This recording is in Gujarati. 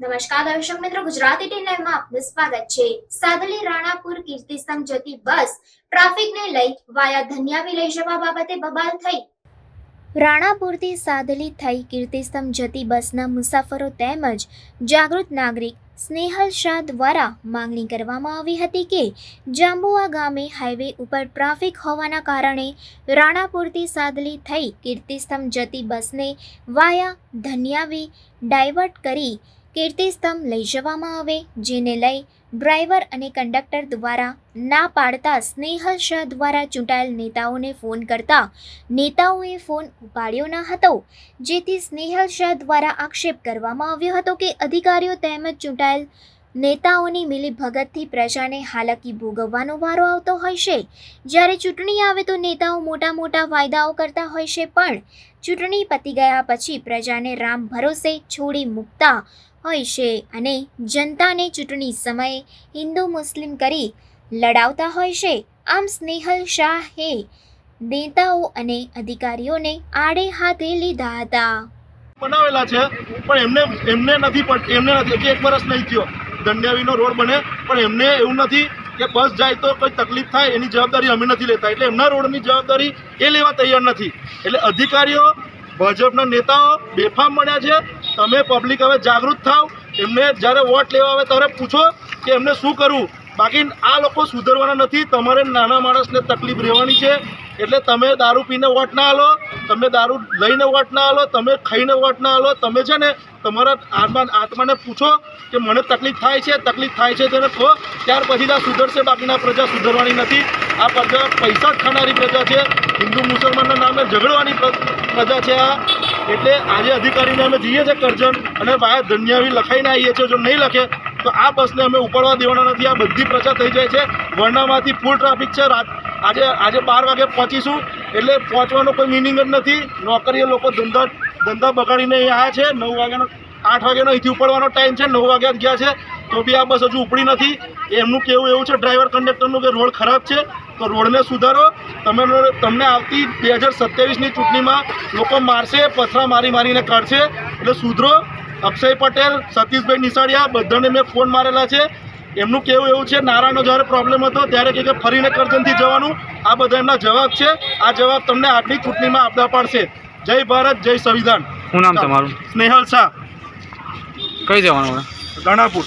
નમસ્કાર દર્શક મિત્રો, ગુજરાતી ટી લાઈવમાં આપનું સ્વાગત છે. સાદલી રાણાપુર કીર્તિસ્તંભ જતી બસ ટ્રાફિકને લઈ વાયા ધન્યાવી લઈ જવા બાબતે બબાલ થઈ. રાણાપુરથી સાદલી થઈ કીર્તિસ્તંભ જતી બસના મુસાફરો તેમજ જાગૃત નાગરિક સ્નેહલ શાહ દ્વારા માંગણી કરવામાં આવી હતી કે જાંબુઆ ગામે હાઈવે ઉપર ટ્રાફિક હોવાના કારણે રાણાપુરથી સાદલી થઈ કીર્તિસ્તંભ જતી બસને વાયા ધન્યાવી ડાયવર્ટ કરી કીર્તિસ્તંભ લઈ જવામાં આવે, જેને લઈ ડ્રાઈવર અને કંડક્ટર દ્વારા ના પાડતા સ્નેહલ શાહ દ્વારા ચૂંટાયેલ નેતાઓને ફોન કરતા નેતાઓએ ફોન ઉપાડ્યો ન હતો. જેથી સ્નેહલ શાહ દ્વારા આક્ષેપ કરવામાં આવ્યો હતો કે અધિકારીઓ તેમજ ચૂંટાયેલ નેતાઓની મિલીભગતથી પ્રજાને હાલાકી ભોગવવાનો વારો આવતો હોય છે. જ્યારે ચૂંટણી આવે તો નેતાઓ મોટા મોટા વાયદાઓ કરતા હોય છે પણ ચૂંટણી પતી ગયા પછી પ્રજાને રામ ભરોસે છોડી મૂકતા હોય છે અને જનતાને ચૂંટણી સમયે હિન્દુ મુસ્લિમ કરી લડાવતા હોય છે. આમ સ્નેહલ શાહે નેતાઓ અને અધિકારીઓને આડે હાથે લીધા હતા. બનાવેલા છે, પણ એમને એમને નથી એમને નથી, એક વર્ષ નહીં થયો. દંડિયાવીનો રોડ બને, પણ એમને એવું નથી કે બસ જાય તો કોઈ તકલીફ થાય, એની જવાબદારી અમે નથી લેતા. એટલે એમના રોડની જવાબદારી એ લેવા તૈયાર નથી. એટલે અધિકારીઓ, ભાજપના નેતાઓ બેફામ મળ્યા છે. તમે પબ્લિક હવે જાગૃત થાવ. એમને જ્યારે વોટ લેવા આવે ત્યારે પૂછો કે એમને શું કરવું? બાકી આ લોકો સુધરવાના નથી. તમારે નાના માણસને તકલીફ રહેવાની છે. એટલે તમે દારૂ પીને વોટ ના આલો, તમે દારૂ લઈને વોટ ના આલો, તમે ખાઈને વોટ ના આલો, તમે છે ને તમારા આત્મા આત્માને પૂછો કે મને તકલીફ થાય છે, તકલીફ થાય છે તેને કહો. ત્યાર પછી આ સુધરશે, બાકીના પ્રજા સુધરવાની નથી. આ પ્રજા પૈસા જ ખાનારી પ્રજા છે. હિન્દુ મુસલમાનના નામે ઝઘડવાની પ્રજા છે આ. એટલે આજે અધિકારીને અમે જઈએ છીએ કરજણ અને વાયા ધન્યાવી લખાઈને આવીએ છીએ. જો નહીં લખે તો આ બસને અમે ઉપાડવા દેવાના નથી. આ બધી પ્રજા થઈ જાય છે. વર્ણામાંથી ફૂલ ટ્રાફિક છે. રાત આજે આજે બાર વાગે પહોંચીશું. એટલે પહોંચવાનો કોઈ મિનિંગ જ નથી. નોકરીએ લોકો ધંધા ધંધા બગાડીને અહીંયા આવ્યા છે. નવ વાગ્યાનો આઠ વાગ્યાનો અહીંથી ઉપડવાનો ટાઈમ છે. નવ વાગ્યા ગયા છે. તો બી આ બસ હજુ ઉપડી નથી. એમનું કેવું એવું છે ડ્રાઈવર કંડક્ટરનું કે રોડ ખરાબ છે? તો રોડને સુધારો. તમે તમને આવતી બે હજાર સત્યાવીસની ચૂંટણીમાં લોકો મારશે, પથરા મારી મારીને કાઢશે. એટલે સુધરો. અક્ષય પટેલ સતીશભાઈ નિસાડિયા બધાને મેં ફોન મારેલા છે. એમનું કેવું એવું છે નારાયણનો જ્યારે પ્રોબ્લેમ હતો ત્યારે કે ફરીને કરજણથી જવાનું. આ બધા એમના જવાબ છે. આ જવાબ તમને આજની ચૂંટણીમાં આપવા પડશે. જય ભારત જય સંવિધાન. શું નામ તમારું? સ્નેહલ શાહ. કઈ જવાનું ગણાપુર